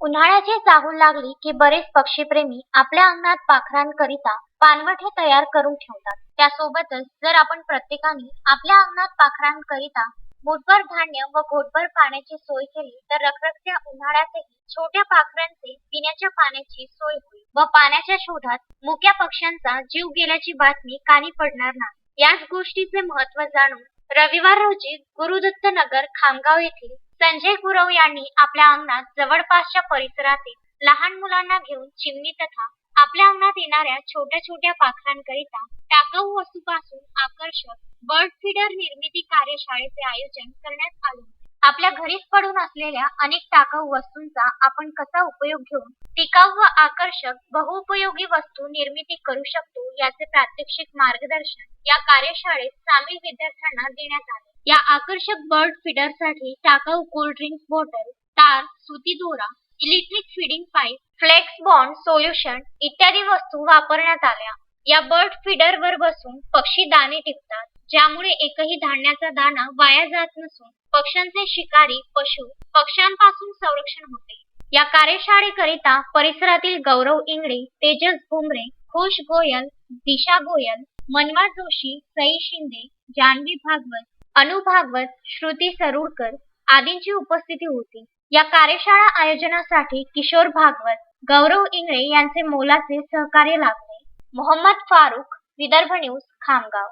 उन्हाळ्याची चाहूल लागली की बरेच पक्षीप्रेमी आपल्या अंगणात पाखरांकरिता पानवठे तयार करून ठेवतात. त्यासोबतच जर आपण प्रत्येकाने आपल्या अंगणात पाखरांकरिता मुठभर धान्य व घोटभर पाण्याची सोय केली तर रखरखत्या उन्हाळ्यातही छोट्या पाखरांचे पिण्याच्या पाण्याची सोय होईल व पाण्याच्या शोधात मुक्या पक्ष्यांचा जीव गेल्याची बातमी कानी पडणार नाही. याच गोष्टीचे महत्त्व जाणून रविवार रोजी गुरुदत्त नगर खामगाव येथील संजय गुरव यांनी आपल्या अंगणात जवळपासच्या परिसरातील लहान मुलांना घेऊन चिमणी तथा आपल्या अंगणात येणाऱ्या छोट्या छोट्या पाखरांकरिता टाकाऊ वस्तूपासून आकर्षक बर्ड फीडर निर्मिती कार्यशाळेचे आयोजन करण्यात आले आपल्या घरीच पडून असलेल्या अनेक टाकाऊ वस्तूंचा आपण कसा उपयोग घेऊन टिकाऊ व आकर्षक बहुउपयोगी वस्तू निर्मिती करू शकतो याचे प्रात्यक्षिक मार्गदर्शन या कार्यशाळेत सामील विद्यार्थ्यांना देण्यात आले. या आकर्षक बर्ड फीडरसाठी टाकाऊ कोल्ड ड्रिंक्स बॉटल, तार, सुती दोरा, electric feeding pipe, flex bond solution इत्यादी वस्तू वापरण्यात आल्या. या बर्ड फीडरवर बसून पक्षी दाणे टिपतात ज्यामुळे एकही धान्याचा दाणा वाया जात नसून पक्ष्यांचे शिकारी पशु पक्ष्यांपासून संरक्षण होते. या कार्यशाळेकरिता परिसरातील गौरव इंगळे, तेजस भुमरे, खुश गोयल, दिशा गोयल, मनवा जोशी, सई शिंदे, जान्हवी भागवत, अनु भागवत, श्रुती सरुडकर आदींची उपस्थिती होती. या कार्यशाळा आयोजनासाठी किशोर भागवत, गौरव इंगळे यांचे मोलाचे सहकार्य लाभले. मोहम्मद फारुख, विदर्भ न्यूज, खामगाव